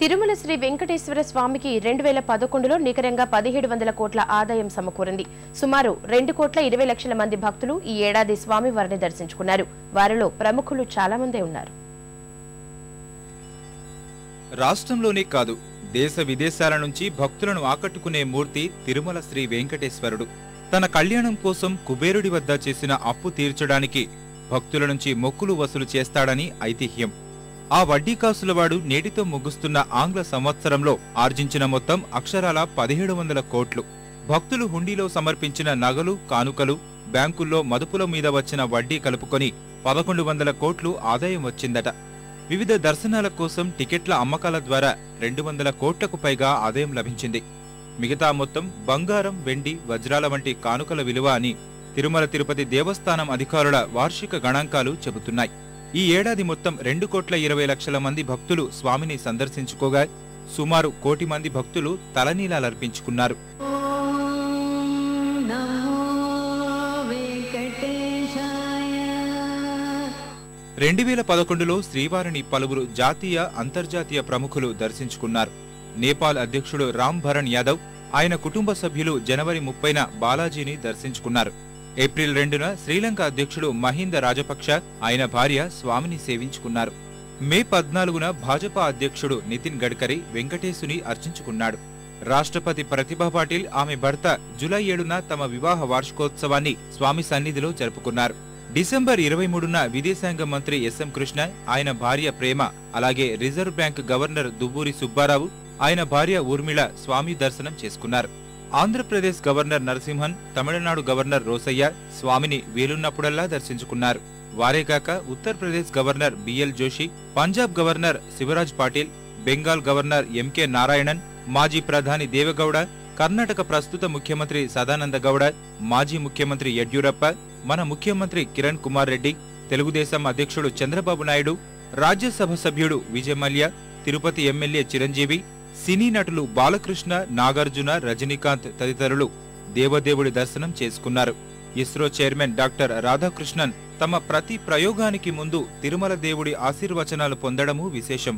తిరుమల శ్రీ వెంకటేశ్వర స్వామికి రెండు వేల పదకొండులో నికరంగా పదిహేడు వందల కోట్ల ఆదాయం సమకూరింది. సుమారు రెండు కోట్ల ఇరవై లక్షల మంది భక్తులు ఈ ఏడాది స్వామివారిని దర్శించుకున్నారు. వారిలో ప్రముఖులు చాలా మందే ఉన్నారు. రాష్ట్రంలోనే కాదు దేశ విదేశాల నుంచి భక్తులను ఆకట్టుకునే మూర్తి తిరుమల శ్రీ వెంకటేశ్వరుడు. తన కళ్యాణం కోసం కుబేరుడి వద్ద చేసిన అప్పు తీర్చడానికి భక్తుల నుంచి మొక్కులు వసూలు చేస్తాడని ఐతిహ్యం. ఆ వడ్డీ కాసులవాడు నేటితో ముగుస్తున్న ఆంగ్ల సంవత్సరంలో ఆర్జించిన మొత్తం అక్షరాల పదిహేడు వందల కోట్లు. భక్తులు హుండీలో సమర్పించిన నగలు కానుకలు బ్యాంకుల్లో మదుపుల మీద వచ్చిన వడ్డీ కలుపుకొని పదకొండు వందల కోట్లు ఆదాయం వచ్చిందట. వివిధ దర్శనాల కోసం టికెట్ల అమ్మకాల ద్వారా రెండు వందల కోట్లకు పైగా ఆదాయం లభించింది. మిగతా మొత్తం బంగారం వెండి వజ్రాల వంటి కానుకల విలువ అని తిరుమల తిరుపతి దేవస్థానం అధికారుల వార్షిక గణాంకాలు చెబుతున్నాయి. ఈ ఏడాది మొత్తం రెండు కోట్ల ఇరవై లక్షల మంది భక్తులు స్వామిని సందర్శించుకోగా సుమారు కోటి మంది భక్తులు తలనీలాలర్పించుకున్నారు. రెండు వేల పదకొండులో శ్రీవారిని పలువురు జాతీయ అంతర్జాతీయ ప్రముఖులు దర్శించుకున్నారు. నేపాల్ అధ్యక్షుడు రామ్ భరణ్ యాదవ్ ఆయన కుటుంబ సభ్యులు జనవరి ముప్పైన బాలాజీని దర్శించుకున్నారు. ఏప్రిల్ రెండున శ్రీలంక అధ్యక్షుడు మహీంద రాజపక్ష ఆయన భార్య స్వామిని సేవించుకున్నారు. మే పద్నాలుగున భాజపా అధ్యక్షుడు నితిన్ గడ్కరీ వెంకటేశుని అర్చించుకున్నాడు. రాష్ట్రపతి ప్రతిభా పాటిల్ ఆమె భర్త జులై ఏడున తమ వివాహ వార్షికోత్సవాన్ని స్వామి సన్నిధిలో జరుపుకున్నారు. డిసెంబర్ ఇరవై మూడున విదేశాంగ మంత్రి ఎస్ఎం కృష్ణ ఆయన భార్య ప్రేమ అలాగే reserve bank governor Duvvuri Subbarao ఆయన భార్య ఊర్మిళ స్వామి దర్శనం చేసుకున్నారు. ఆంధ్రప్రదేశ్ గవర్నర్ నరసింహన్ తమిళనాడు గవర్నర్ రోసయ్య స్వామిని వీలున్నప్పుడల్లా దర్శించుకున్నారు. వారేగాక Uttar Pradesh governor B L Joshi Punjab governor Shivraj Patil Bengal governor M K Narayanan మాజీ ప్రధాని దేవగౌడ కర్ణాటక ప్రస్తుత ముఖ్యమంత్రి సదానంద గౌడ మాజీ ముఖ్యమంత్రి యడ్యూరప్ప మన ముఖ్యమంత్రి కిరణ్ కుమార్ రెడ్డి తెలుగుదేశం అధ్యక్షుడు చంద్రబాబు నాయుడు రాజ్యసభ సభ్యుడు విజయ్ మల్య తిరుపతి ఎమ్మెల్యే చిరంజీవి సినీ నటులు బాలకృష్ణ నాగార్జున రజనీకాంత్ తదితరులు దేవదేవుడి దర్శనం చేసుకున్నారు. ఇస్రో చైర్మన్ డాక్టర్ రాధాకృష్ణన్ తమ ప్రతి ప్రయోగానికి ముందు తిరుమల దేవుడి ఆశీర్వచనాలు పొందడము విశేషం.